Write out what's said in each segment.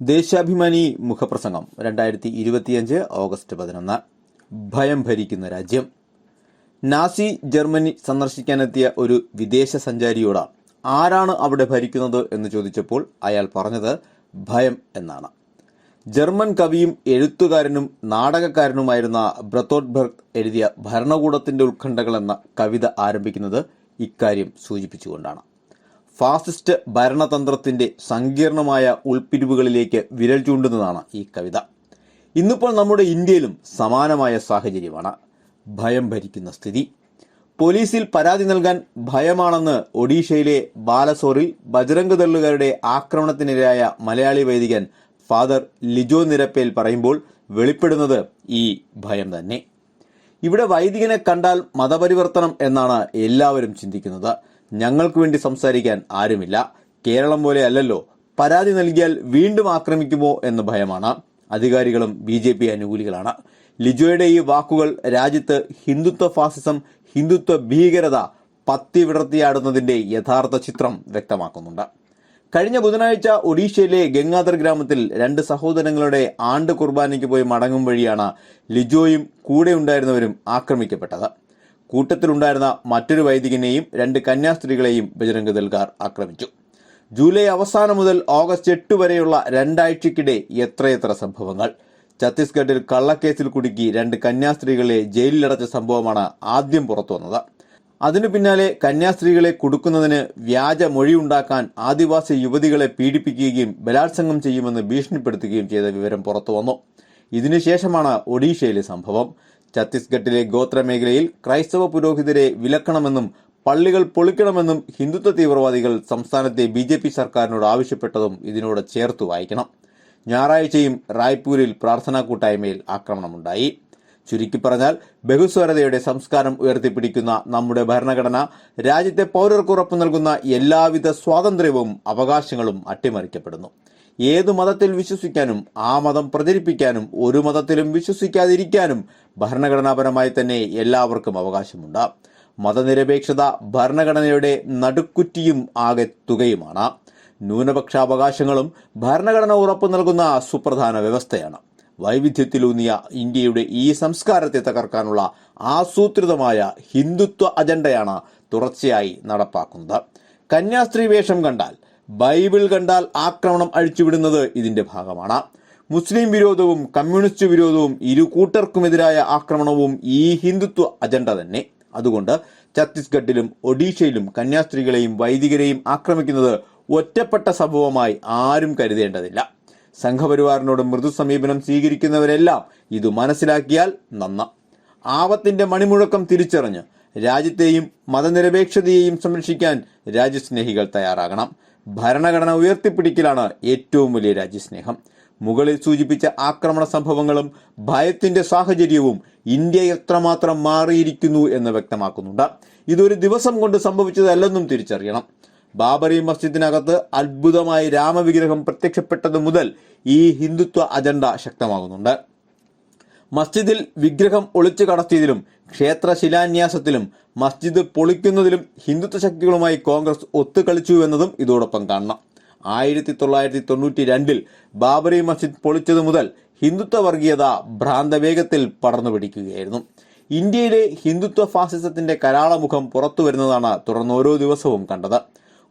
ദേശാഭിമാനി മുഖപ്രസംഗം രണ്ടായിരത്തി ഇരുപത്തിയഞ്ച് ഓഗസ്റ്റ് പതിനൊന്ന്. ഭയം ഭരിക്കുന്ന രാജ്യം. നാസി ജർമ്മനി സന്ദർശിക്കാനെത്തിയ ഒരു വിദേശ സഞ്ചാരിയോട് ആരാണ് അവിടെ ഭരിക്കുന്നത് എന്ന് ചോദിച്ചപ്പോൾ അയാൾ പറഞ്ഞത് ഭയം എന്നാണ്. ജർമ്മൻ കവിയും എഴുത്തുകാരനും നാടകക്കാരനുമായിരുന്ന ബ്രത്തോട്ട്ബർഗ് എഴുതിയ ഭരണകൂടത്തിന്റെ ഉത്കണ്ഠകൾ എന്ന കവിത ആരംഭിക്കുന്നത് ഇക്കാര്യം സൂചിപ്പിച്ചുകൊണ്ടാണ്. ഫാസിസ്റ്റ് ഭരണതന്ത്രത്തിന്റെ സങ്കീർണമായ ഉൾപ്പിരിവുകളിലേക്ക് വിരൽ ചൂണ്ടുന്നതാണ് ഈ കവിത. ഇന്നിപ്പോൾ നമ്മുടെ ഇന്ത്യയിലും സമാനമായ സാഹചര്യമാണ്. ഭയം ഭരിക്കുന്ന സ്ഥിതി. പോലീസിൽ പരാതി നൽകാൻ ഭയമാണെന്ന് ഒഡീഷയിലെ ബാലസോറിൽ ബജരംഗ് ദള്ളുകാരുടെ ആക്രമണത്തിനിരയായ മലയാളി വൈദികൻ ഫാദർ ലിജോ നിരപ്പേൽ പറയുമ്പോൾ വെളിപ്പെടുന്നത് ഈ ഭയം തന്നെ. ഇവിടെ വൈദികനെ കണ്ടാൽ മതപരിവർത്തനം എന്നാണ് എല്ലാവരും ചിന്തിക്കുന്നത്. ഞങ്ങൾക്ക് വേണ്ടി സംസാരിക്കാൻ ആരുമില്ല. കേരളം പോലെ അല്ലല്ലോ. പരാതി നൽകിയാൽ വീണ്ടും ആക്രമിക്കുമോ എന്ന ഭയമാണ്. അധികാരികളും ബി ജെ പി അനുകൂലികളാണ്. ലിജോയുടെ ഈ വാക്കുകൾ രാജ്യത്ത് ഹിന്ദുത്വ ഫാസിസം ഹിന്ദുത്വ ഭീകരത പത്തി വിടർത്തിയാടുന്നതിന്റെ യഥാർത്ഥ ചിത്രം വ്യക്തമാക്കുന്നുണ്ട്. കഴിഞ്ഞ ബുധനാഴ്ച ഒഡീഷയിലെ ഗംഗാധർ ഗ്രാമത്തിൽ രണ്ട് സഹോദരങ്ങളുടെ ആണ്ട് കുർബാനയ്ക്ക് പോയി മടങ്ങും വഴിയാണ് ലിജോയും കൂടെ ഉണ്ടായിരുന്നവരും ആക്രമിക്കപ്പെട്ടത്. കൂട്ടത്തിലുണ്ടായിരുന്ന മറ്റൊരു വൈദികനെയും രണ്ട് കന്യാസ്ത്രീകളെയും ബജരംഗ് ദൽഗാർ ആക്രമിച്ചു. ജൂലൈ അവസാനം മുതൽ ഓഗസ്റ്റ് എട്ട് വരെയുള്ള രണ്ടാഴ്ചക്കിടെ എത്രയെത്ര സംഭവങ്ങൾ. ഛത്തീസ്ഗഡിൽ കള്ളക്കേസിൽ കുടുക്കി രണ്ട് കന്യാസ്ത്രീകളെ ജയിലിലടച്ച സംഭവമാണ് ആദ്യം പുറത്തു വന്നത്. അതിനു പിന്നാലെ കന്യാസ്ത്രീകളെ കൊടുക്കുന്നതിന് വ്യാജ മൊഴിയുണ്ടാക്കാൻ ആദിവാസി യുവതികളെ പീഡിപ്പിക്കുകയും ബലാത്സംഗം ചെയ്യുമെന്ന് ഭീഷണിപ്പെടുത്തുകയും ചെയ്ത വിവരം പുറത്തുവന്നു ഇതിനുശേഷമാണ് ഒഡീഷയിലെ സംഭവം. ഛത്തീസ്ഗഡിലെ ഗോത്ര മേഖലയിൽ ക്രൈസ്തവ പുരോഹിതരെ വിലക്കണമെന്നും പള്ളികൾ പൊളിക്കണമെന്നും ഹിന്ദുത്വ തീവ്രവാദികൾ സംസ്ഥാനത്തെ ബി ജെ പി സർക്കാരിനോട് ആവശ്യപ്പെട്ടതും ഇതിനോട് ചേർത്ത് വായിക്കണം. ഞായറാഴ്ചയും റായ്പൂരിൽ പ്രാർത്ഥനാ കൂട്ടായ്മയിൽ ആക്രമണമുണ്ടായി. ചുരുക്കി പറഞ്ഞാൽ ബഹുസ്വരതയുടെ സംസ്കാരം ഉയർത്തിപ്പിടിക്കുന്ന നമ്മുടെ ഭരണഘടന രാജ്യത്തെ പൗരർക്ക് ഉറപ്പു നൽകുന്ന എല്ലാവിധ സ്വാതന്ത്ര്യവും അവകാശങ്ങളും അട്ടിമറിക്കപ്പെടുന്നു. ഏതു മതത്തിൽ വിശ്വസിക്കാനും ആ മതം പ്രചരിപ്പിക്കാനും ഒരു മതത്തിലും വിശ്വസിക്കാതിരിക്കാനും ഭരണഘടനാപരമായി തന്നെ എല്ലാവർക്കും അവകാശമുണ്ട്. മതനിരപേക്ഷത ഭരണഘടനയുടെ നടുക്കുറ്റിയും ആകെ തുകയുമാണ്. ന്യൂനപക്ഷാവകാശങ്ങളും ഭരണഘടന ഉറപ്പു നൽകുന്ന സുപ്രധാന വ്യവസ്ഥയാണ്. വൈവിധ്യത്തിലൂന്നിയ ഇന്ത്യയുടെ ഈ സംസ്കാരത്തെ തകർക്കാനുള്ള ആസൂത്രിതമായ ഹിന്ദുത്വ അജണ്ടയാണ് തുടർച്ചയായി നടപ്പാക്കുന്നത്. കന്യാസ്ത്രീ വേഷം കണ്ടാൽ ബൈബിൾ കണ്ടാൽ ആക്രമണം അഴിച്ചുവിടുന്നത് ഇതിന്റെ ഭാഗമാണ്. മുസ്ലിം വിരോധവും കമ്മ്യൂണിസ്റ്റ് വിരോധവും ഇരു കൂട്ടർക്കുമെതിരായ ആക്രമണവും ഈ ഹിന്ദുത്വ അജണ്ട തന്നെ. അതുകൊണ്ട് ഛത്തീസ്ഗഡിലും ഒഡീഷയിലും കന്യാസ്ത്രീകളെയും വൈദികരെയും ആക്രമിക്കുന്നത് ഒറ്റപ്പെട്ട സംഭവമായി ആരും കരുതേണ്ടതില്ല. സംഘപരിവാറിനോട് മൃദു സമീപനം സ്വീകരിക്കുന്നവരെല്ലാം ഇത് മനസ്സിലാക്കിയാൽ നന്ന. ആപത്തിന്റെ മണിമുഴക്കം തിരിച്ചറിഞ്ഞ് രാജ്യത്തെയും മതനിരപേക്ഷതയെയും സംരക്ഷിക്കാൻ രാജ്യസ്നേഹികൾ തയ്യാറാകണം. ഭരണഘടന ഉയർത്തിപ്പിടിക്കലാണ് ഏറ്റവും വലിയ രാജ്യസ്നേഹം. മുകളിൽ സൂചിപ്പിച്ച ആക്രമണ സംഭവങ്ങളും ഭയത്തിന്റെ സാഹചര്യവും ഇന്ത്യ എത്രമാത്രം മാറിയിരിക്കുന്നു എന്ന് വ്യക്തമാക്കുന്നുണ്ട്. ഇതൊരു ദിവസം കൊണ്ട് സംഭവിച്ചതല്ലെന്നും തിരിച്ചറിയണം. ബാബറി മസ്ജിദിനകത്ത് അത്ഭുതമായി രാമവിഗ്രഹം പ്രത്യക്ഷപ്പെട്ടത് മുതൽ ഈ ഹിന്ദുത്വ അജണ്ട ശക്തമാകുന്നുണ്ട്. മസ്ജിദിൽ വിഗ്രഹം ഒളിച്ചു കടത്തിയതിലും ക്ഷേത്ര ശിലാന്യാസത്തിലും മസ്ജിദ് പൊളിക്കുന്നതിലും ഹിന്ദുത്വ ശക്തികളുമായി കോൺഗ്രസ് ഒത്തുകളിച്ചു എന്നതും ഇതോടൊപ്പം കാണണം. ആയിരത്തി തൊള്ളായിരത്തി തൊണ്ണൂറ്റി രണ്ടിൽ ബാബറി മസ്ജിദ് പൊളിച്ചതു മുതൽ ഹിന്ദുത്വ വർഗീയത ഭ്രാന്തവേഗത്തിൽ പടർന്നു പിടിക്കുകയായിരുന്നു ഇന്ത്യയിലെ ഹിന്ദുത്വ ഫാസിസത്തിന്റെ കരാളമുഖം പുറത്തു വരുന്നതാണ് തുടർന്ന് ഓരോ ദിവസവും കണ്ടത്.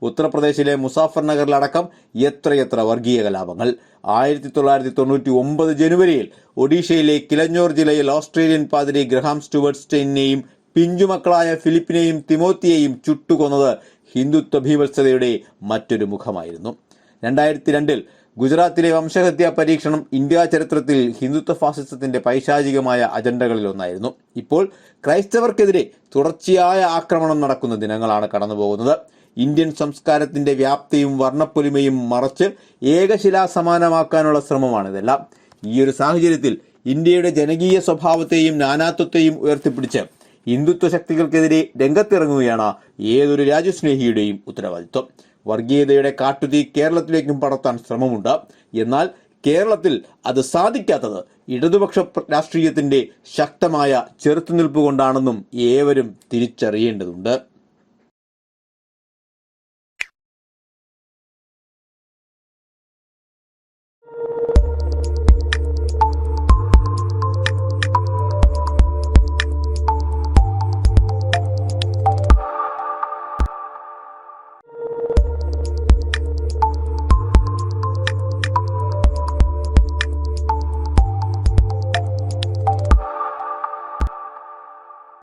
ഉത്തർപ്രദേശിലെ മുസാഫർ നഗറിലടക്കം എത്രയെത്ര വർഗീയ കലാപങ്ങൾ? ആയിരത്തി തൊള്ളായിരത്തി തൊണ്ണൂറ്റി ഒമ്പത് ജനുവരിയിൽ ഒഡീഷയിലെ കിലഞ്ഞോർ ജില്ലയിൽ ഓസ്ട്രേലിയൻ പാതിരി ഗ്രഹാം സ്റ്റുവർട്ട് സ്റ്റെയിനെയും പിഞ്ചുമക്കളായ ഫിലിപ്പിനെയും തിമോത്തിയെയും ചുട്ടുകൊന്നത് ഹിന്ദുത്വ ഭീവത്സതയുടെ മറ്റൊരു മുഖമായിരുന്നു. രണ്ടായിരത്തി രണ്ടിൽ ഗുജറാത്തിലെ വംശഹത്യാ പരീക്ഷണം ഇന്ത്യാ ചരിത്രത്തിൽ ഹിന്ദുത്വ ഫാസിസത്തിന്റെ പൈശാചികമായ അജണ്ടകളിലൊന്നായിരുന്നു ഇപ്പോൾ ക്രൈസ്തവർക്കെതിരെ തുടർച്ചയായ ആക്രമണം നടക്കുന്ന ദിനങ്ങളാണ് കടന്നുപോകുന്നത്. ഇന്ത്യൻ സംസ്കാരത്തിന്റെ വ്യാപ്തിയും വർണപ്പൊലിമയും മറച്ച് ഏകശിലാ സമാനമാക്കാനുള്ള ശ്രമമാണിതെല്ലാം. ഈ ഒരു സാഹചര്യത്തിൽ ഇന്ത്യയുടെ ജനകീയ സ്വഭാവത്തെയും നാനാത്വത്തെയും ഉയർത്തിപ്പിടിച്ച് ഹിന്ദുത്വ ശക്തികൾക്കെതിരെ രംഗത്തിറങ്ങുകയാണ് ഏതൊരു രാജ്യസ്നേഹിയുടെയും ഉത്തരവാദിത്വം. വർഗീയതയുടെ കാട്ടുതീ കേരളത്തിലേക്കും പടർത്താൻ ശ്രമമുണ്ട്. എന്നാൽ കേരളത്തിൽ അത് സാധിക്കാത്തത് ഇടതുപക്ഷ രാഷ്ട്രീയത്തിന്റെ ശക്തമായ ചെറുത്തുനിൽപ്പ് കൊണ്ടാണെന്നും ഏവരും തിരിച്ചറിയേണ്ടതുണ്ട്.